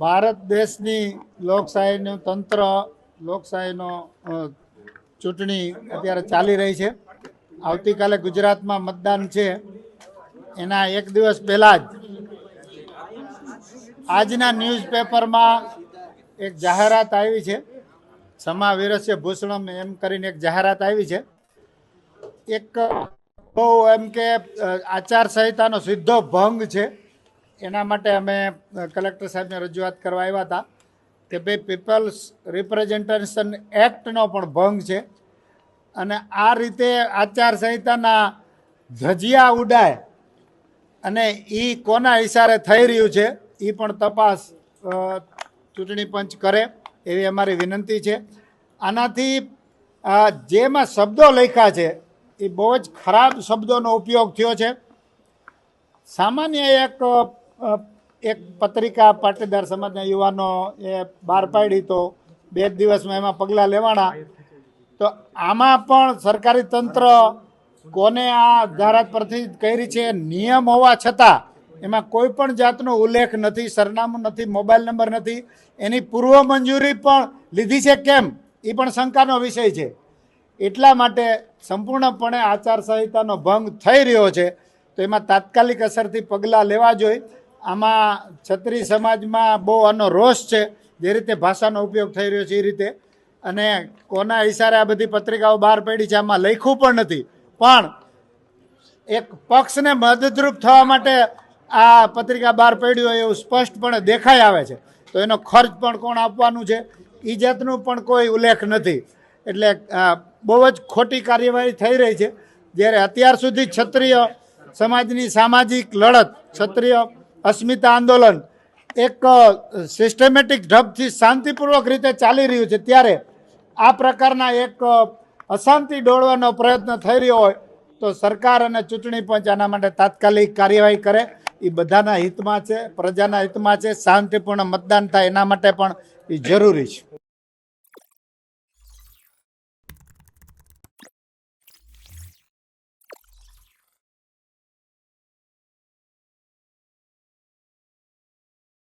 ભારત દેશની લોકશાહીનું તંત્ર, લોકશાહીનો ચૂંટણી અત્યારે ચાલી રહી છે. આવતીકાલે ગુજરાતમાં મતદાન છે. એના એક દિવસ પહેલાં જ આજના ન્યૂઝપેપરમાં એક જાહેરાત આવી છે. સમા વીરસ્ય ભૂષણમ એમ કરીને એક જાહેરાત આવી છે. એક બહુ એમ કે આચાર આચારસંહિતાનો સીધો ભંગ છે. એના માટે અમે કલેક્ટર સાહેબને રજૂઆત કરવા આવ્યા હતા કે ભાઈ પીપલ્સ રિપ્રેઝેન્ટેશન એક્ટનો પણ ભંગ છે અને આ રીતે આચારસંહિતાના ધજિયા ઉડાય અને એ કોના ઇશારે થઈ રહ્યું છે એ પણ તપાસ ચૂંટણી પંચ કરે એવી અમારી વિનંતી છે. આનાથી જેમાં શબ્દો લખ્યા છે એ બહુ જ ખરાબ શબ્દોનો ઉપયોગ થયો છે. સામાન્ય એક એક પત્રિકા પાટીદાર સમાજના યુવાનો એ બહાર પાડી તો બે દિવસમાં એમાં પગલાં લેવાના. તો આમાં પણ સરકારી તંત્ર કોને આ ધારા પરથી કરી છે, નિયમ હોવા છતાં એમાં કોઈ પણ જાતનો ઉલ્લેખ નથી, સરનામું નથી, મોબાઈલ નંબર નથી. એની પૂર્વ મંજૂરી પણ લીધી છે કેમ? એ પણ શંકાનો વિષય છે. એટલા માટે સંપૂર્ણપણે આચારસંહિતાનો ભંગ થઈ રહ્યો છે. તો એમાં તાત્કાલિક અસરથી પગલાં લેવા જોઈએ. આમાં છત્રી સમાજમાં બહુ આનો રોષ છે, જે રીતે ભાષાનો ઉપયોગ થઈ રહ્યો છે એ રીતે. અને કોના ઈશારે આ બધી પત્રિકાઓ બહાર પડી છે, આમાં લખ્યું પણ નથી. પણ એક પક્ષને મદદરૂપ થવા માટે આ પત્રિકા બહાર પડ્યું હોય એવું સ્પષ્ટપણે દેખાઈ આવે છે. તો એનો ખર્ચ પણ કોણ આપવાનું છે એ જાતનું પણ કોઈ ઉલ્લેખ નથી. એટલે બહુ જ ખોટી કાર્યવાહી થઈ રહી છે. જ્યારે અત્યાર સુધી ક્ષત્રિય સમાજની સામાજિક લડત, ક્ષત્રિય અસ્મિતા આંદોલન એક સિસ્ટમેટિક ઢબથી શાંતિપૂર્વક રીતે ચાલી રહ્યું છે. ત્યારે આ પ્રકારના એક અશાંતિ ડોળવાનો પ્રયત્ન થઈ રહ્યો હોય તો સરકાર અને ચૂંટણી પંચ આના માટે તાત્કાલિક કાર્યવાહી કરે. એ બધાના હિતમાં છે, પ્રજાના હિતમાં છે, શાંતિપૂર્ણ મતદાન થાય એના માટે પણ એ જરૂરી છે.